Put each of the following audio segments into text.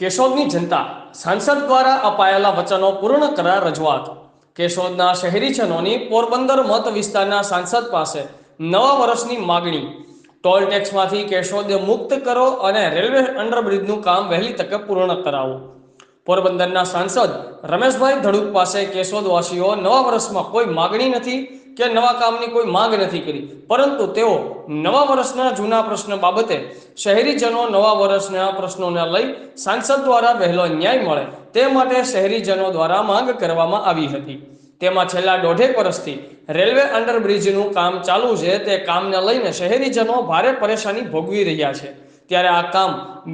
કેશોદની જનતા સાંસદ દ્વારા અપાયેલા વચનો પૂર્ણ કરા રજૂઆત. કેશોદના શહેરીજનોની પોરબંદર મત વિસ્તારના સાંસદ પાસે નવા વર્ષની માગણી. ટોલ ટેક્સમાંથી કેશોદ મુક્ત કરો અને રેલવે અંડરબ્રિજનું કામ વહેલી તકે પૂર્ણ કરાવો. પોરબંદરના સાંસદ રમેશભાઈ ધડુક પાસે કેશોદવાસીઓ નવા વર્ષમાં કોઈ માગણી નથી કે નવા કામની કોઈ માંગ નથી કરી. પરંતુ તેઓ નવા વર્ષના જૂના પ્રશ્ન બાબતે શહેરીજનો નવા વર્ષના પ્રશ્નોને લઈ સાંસદ દ્વારા વહેલો ન્યાય મળે તે માટે શહેરીજનો દ્વારા માંગ કરવામાં આવી હતી. તેમાં છેલ્લા દોઢેક વર્ષથી રેલવે અંડરબ્રિજનું કામ ચાલુ છે તે કામને લઈને શહેરીજનો ભારે પરેશાની ભોગવી રહ્યા છે. ત્યારે આ કામ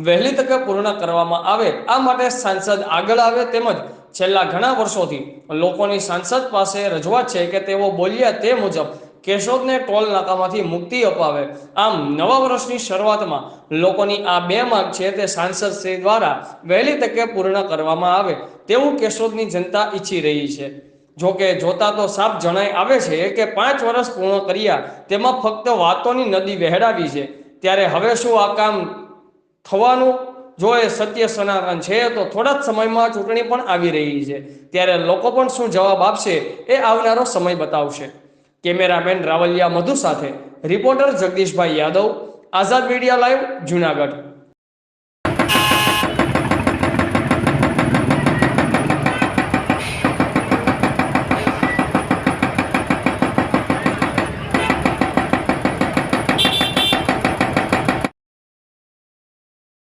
વહેલી તકે પૂર્ણ કરવામાં આવે. આ માટે સાંસદ આગળ આવે તેમજ છેલ્લા ઘણા વર્ષોથી લોકોની સાંસદ પાસે રજૂઆત છે કે તેઓ બોલ્યા તે મુજબ કેશોદને ટોલ નાકામાંથી મુક્તિ અપાવે. આમ નવા વર્ષની શરૂઆતમાં લોકોની આ બે માંગ છે તે સાંસદ શ્રી દ્વારા વહેલી તકે પૂર્ણ કરવામાં આવે તેવું કેશોદની જનતા ઈચ્છી રહી છે. જોકે જોતા તો સાફ જણાઈ આવે છે કે પાંચ વર્ષ પૂર્ણ કર્યા તેમાં ફક્ત વાતોની નદી વહેડાવી છે. ત્યારે હવે શું આ કામ થવાનું? જો એ સત્ય સનાતન છે, તો થોડા જ સમયમાં ચૂંટણી પણ આવી રહી છે. ત્યારે લોકો પણ શું જવાબ આપશે એ આવનારો સમય બતાવશે. કેમેરામેન રાવલિયા મધુ સાથે reporter Jagdishbhai Yadav, Azad media live Junagadh.